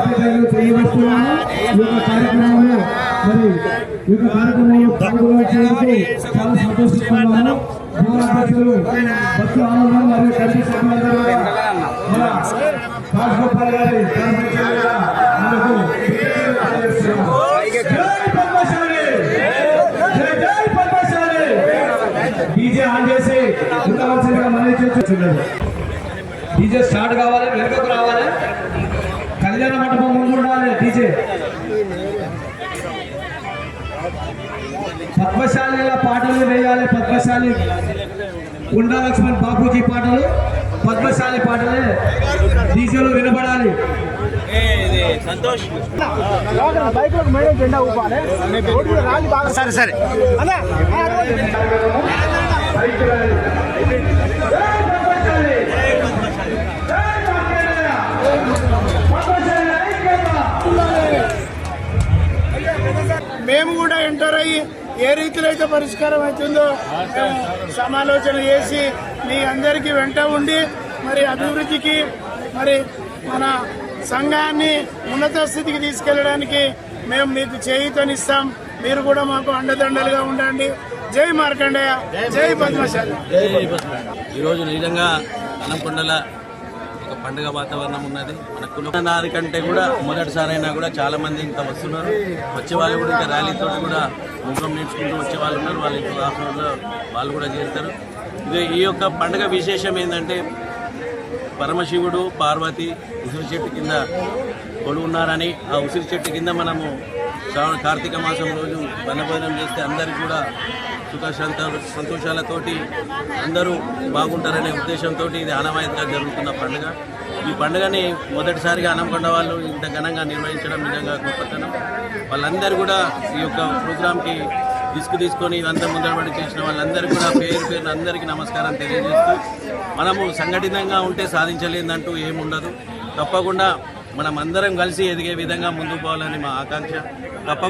బాధ్యతలు చేయవస్తున్నాము ఈ యొక్క కార్యక్రమంలో మరి ఈ యొక్క కార్యక్రమంలో పాల్గొనడానికి చాలా ఆనందం మరియు కమిటీ సభ్యులందరూ మన రాజగోపాల్ గారి! డీజే ఆన్ చేసి ఉండవలసిందిగా చేస్తున్నది డీజే స్టార్ట్ కావాలి వెనుకకు రావాలి. పద్మశాలిల పాటలు వేయాలి పద్మశాలి. ఉండా లక్ష్మణ్ బాపూజీ పాటలు పద్మశాలి పాటలే డీజేలో వినబడాలి. సరే సరే. మేము కూడా ఎంటర్ అయ్యి ఏ రీతిలో అయితే పరిష్కారం అవుతుందో సమాలోచన చేసి మీ అందరికీ వెంట ఉండి మరి అభివృద్ధికి మరి మన సంఘాన్ని ఉన్నత స్థితికి తీసుకెళ్ళడానికి మేము మీకు చేయుతనిస్తాం. మీరు కూడా మాకు అండదండలుగా ఉండండి. జై మార్కండేయ జై పద్మశాలి. ఈరోజు నిజంగా అనంకొండల ఒక పండుగ వాతావరణం ఉన్నది. మన కులనాది కంటే కూడా మొదటిసారి అయినా కూడా చాలా మంది ఇంకా వస్తున్నారు. వచ్చే వాళ్ళు కూడా ఇంకా ర్యాలీతో కూడా ముఖం నేర్చుకుంటూ వచ్చే వాళ్ళు ఉన్నారు. వాళ్ళు ఇంకా ఆఫ్టర్లో వాళ్ళు కూడా చేస్తారు ఇది ఈ యొక్క పండుగ విశేషం ఏంటంటే పరమశివుడు పార్వతి ఉసిరి చెట్టు కింద కొడుకున్నారని ఆ ఉసిరి చెట్టు కింద మనము శ్రావణ కార్తీక మాసం రోజు వనభోజనం చేస్తే అందరికి కూడా సుఖ సంతోషాలతోటి అందరూ బాగుంటారనే ఉద్దేశంతో ఇది ఆనవాయితీగా జరుగుతున్న పండుగ. ఈ పండుగని మొదటిసారిగా అనంకొండ వాళ్ళు ఇంత ఘనంగా నిర్వహించడం నిజంగా గొప్పతనం వాళ్ళందరూ కూడా ఈ యొక్క ప్రోగ్రాంకి రిస్క్ తీసుకొని ఇదంతా ముందరబడి చేసిన వాళ్ళందరూ కూడా పేరు పేరు అందరికీ నమస్కారం తెలియజేస్తూ మనము సంఘటితంగా ఉంటే సాధించలేదంటూ ఏముండదు. తప్పకుండా మనం అందరం కలిసి ఎదిగే విధంగా ముందుకు పోవాలని మా ఆకాంక్ష. తప్పకుండా